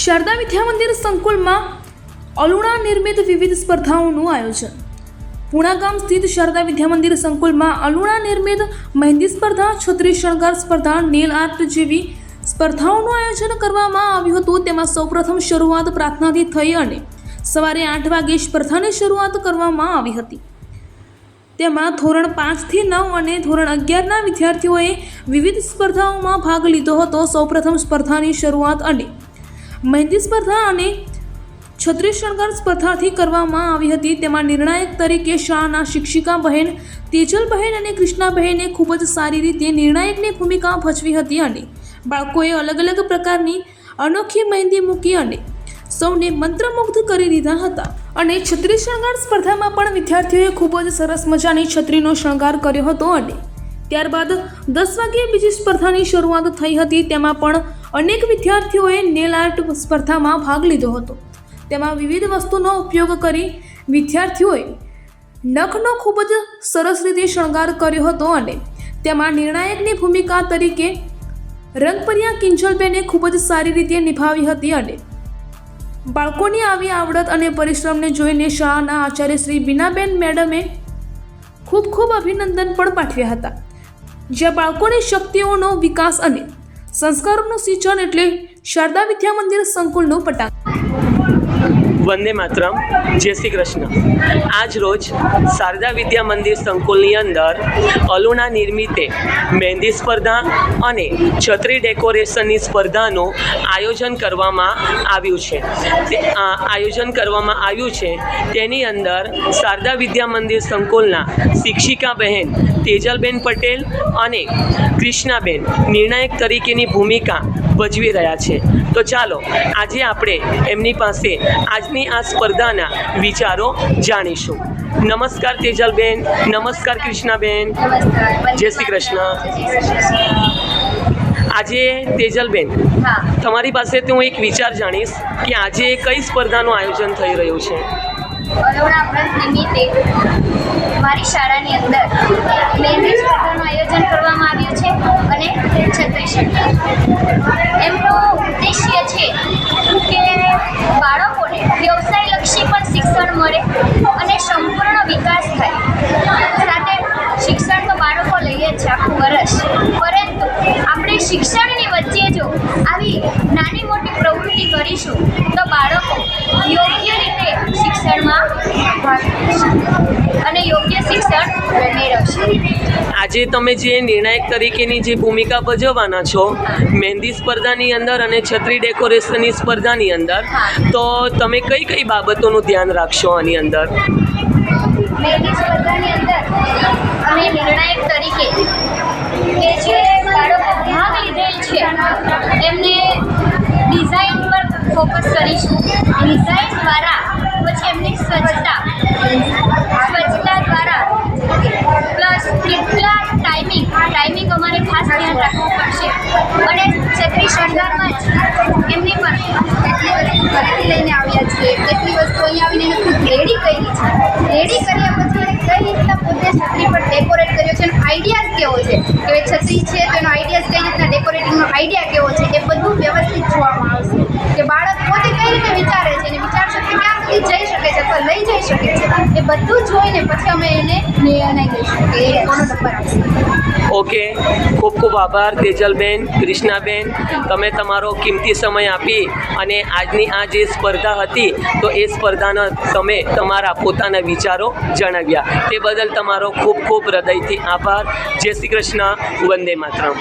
શારદા વિદ્યા મંદિર સંકુલમાં અલુણા નિર્મિત વિવિધ સ્પર્ધાઓનું આયોજન. પુણા ગામ સ્થિત શારદા વિદ્યા મંદિર સંકુલમાં અલુણા નિર્મિત મહેંદી સ્પર્ધા, છત્રી શણગાર સ્પર્ધા, નેલ આર્ટ જેવી સ્પર્ધાઓનું આયોજન કરવામાં આવ્યું હતું. તેમાં સૌપ્રથમ શરૂઆત પ્રાર્થનાથી થઈ અને સવારે આઠ વાગે સ્પર્ધાની શરૂઆત કરવામાં આવી હતી. તેમાં ધોરણ પાંચથી નવ અને ધોરણ અગિયારના વિદ્યાર્થીઓએ વિવિધ સ્પર્ધાઓમાં ભાગ લીધો હતો. સૌપ્રથમ સ્પર્ધાની શરૂઆત અને મહેંદી સ્પર્ધા અને છત્રીસ શણગાર સ્પર્ધાથી કરવામાં આવી હતી. તેમાં નિર્ણાયક તરીકે શાળાના શિક્ષિકા બહેન તેજલબહેન અને કૃષ્ણાબહેને ખૂબ જ સારી રીતે નિર્ણાયકની ભૂમિકા ભજવી હતી અને બાળકોએ અલગ અલગ પ્રકારની અનોખી મહેંદી મૂકી અને સૌને મંત્રમુગ્ધ કરી દીધા હતા. અને છત્રી શણગાર સ્પર્ધામાં પણ વિદ્યાર્થીઓએ ખૂબ જ સરસ મજાની છત્રીનો શણગાર કર્યો હતો અને ત્યારબાદ દસ વાગ્યે બીજી સ્પર્ધાની શરૂઆત થઈ હતી, તેમાં પણ અનેક વિદ્યાર્થીઓએ નેલ આર્ટ સ્પર્ધામાં ભાગ લીધો હતો. તેમાં વિવિધ વસ્તુનો ઉપયોગ કરી વિદ્યાર્થીઓએ નખનો ખૂબ જ સરસ રીતે શણગાર કર્યો હતો અને તેમાં નિર્ણાયકની ભૂમિકા તરીકે રંગપરિયા કિંજલબેને ખૂબ જ સારી રીતે નિભાવી હતી અને બાળકોની આવી આવડત અને પરિશ્રમને જોઈને શાળાના આચાર્ય શ્રી બીનાબેન મેડમે ખૂબ ખૂબ અભિનંદન પણ પાઠવ્યા હતા. જ્યાં બાળકોની શક્તિઓનો વિકાસ અને સંસ્કારોનું સિંચન એટલે શારદા વિદ્યા મંદિર સંકુલનું પટાંગ. વંદે માતરમ. જય શ્રી કૃષ્ણ. આજ રોજ શારદા વિદ્યા મંદિર સંકુલની અંદર અલુણા નિર્મિતે મહેંદી સ્પર્ધા અને છત્રી ડેકોરેશનની સ્પર્ધાનું આયોજન કરવામાં આવ્યું છે. આયોજન કરવામાં આવ્યું છે. તેની અંદર શારદા વિદ્યા મંદિર સંકુલના શિક્ષિકા બહેન તેજલબેન પટેલ અને કૃષ્ણાબેન નિર્ણાયક તરીકેની ભૂમિકા ભજવી રહ્યા છે. તો ચાલો, આજે આપણે એમની પાસે આજની આ સ્પર્ધાના વિચારો જાણીશું. નમસ્કાર તેજલબેન નમસ્કાર કૃષ્ણાબેન. જય શ્રી કૃષ્ણ. આજે તેજલબેન તમારી પાસેથી હું એક વિચાર જાણીશ કે આજે કઈ સ્પર્ધાનું આયોજન થઈ રહ્યું છે? મારી શાળાની અંદર મહેંદી સ્પર્ધાનું આયોજન કરવામાં આવ્યું છે અને છત્રી મળે અને સંપૂર્ણ વિકાસ થાય સાથે શિક્ષણ તો બાળકો લઈએ જ છે આખું વર્ષ પરંતુ આપણે શિક્ષણની વચ્ચે જો આવી નાની મોટી પ્રવૃત્તિ કરીશું તો બાળકો યોગ્ય રીતે શિક્ષણમાં ભાગ લેશે અને યોગ્ય શિક્ષણ મેળવશે આજે તમે જે નિર્ણાયક તરીકેની જે ભૂમિકા ભજવવાના છો મહેંદી સ્પર્ધાની અંદર અને છત્રી ડેકોરેશનની સ્પર્ધાની અંદર તો તમે કઈ કઈ બાબતોનું ધ્યાન રાખશો આની અંદર? મહેંદી સ્પર્ધાની અંદર. અમે નિર્ણાયક તરીકે. કે જે બાળકો ભાગ લીધેલ છે એમને ડિઝાઇન પર ફોકસ કરીશું. ડિઝાઇન દ્વારા પછી એમની સ્વચ્છતા સ્વચ્છતા દ્વારા. પ્લસ કેટલા ટાઈમિંગ ટાઈમિંગ અમારે ખાસ ધ્યાન રાખવું પડશે. અને છત્રી શણગારમાં જ એમની પણ કેટલી વસ્તુ ઘરેથી લઈને આવ્યા છીએ. કેટલી વસ્તુ અહીંયા આવીને ખુદ રેડી કરી છે. રેડી એને પોતે છત્રી પર ડેકોરેટ કર્યો છે એનો આઈડિયાઝ કેવો છે? કે છત્રી છે તો એનો આઈડિયાઝ કઈ રીતના ડેકોરેટિંગનો આઈડિયા કેવો છે? એ બધું વ્યવસ્થિત જોવામાં આવશે. કે બાળક પોતે કઈ રીતે વિચારે છે અને વિચાર શક્તિ ક્યાં સુધી જઈ શકે છે અથવા લઈ જઈ શકે છે એ બધું જોઈને પછી અમે એને નિર્ણય લઈશું કે કોનો નંબર આવશે ઓકે, ખૂબ ખૂબ આભાર, તેજલબેન, કૃષ્ણાબેન. તમે તમારો કિંમતી સમય આપી અને આજની આ જે સ્પર્ધા હતી, તો એ સ્પર્ધાના તમે તમારા પોતાના વિચારો જણાવ્યા. તે બદલ તમારો ખૂબ ખૂબ હૃદયથી આભાર. જય શ્રી કૃષ્ણ. વંદે માતરમ.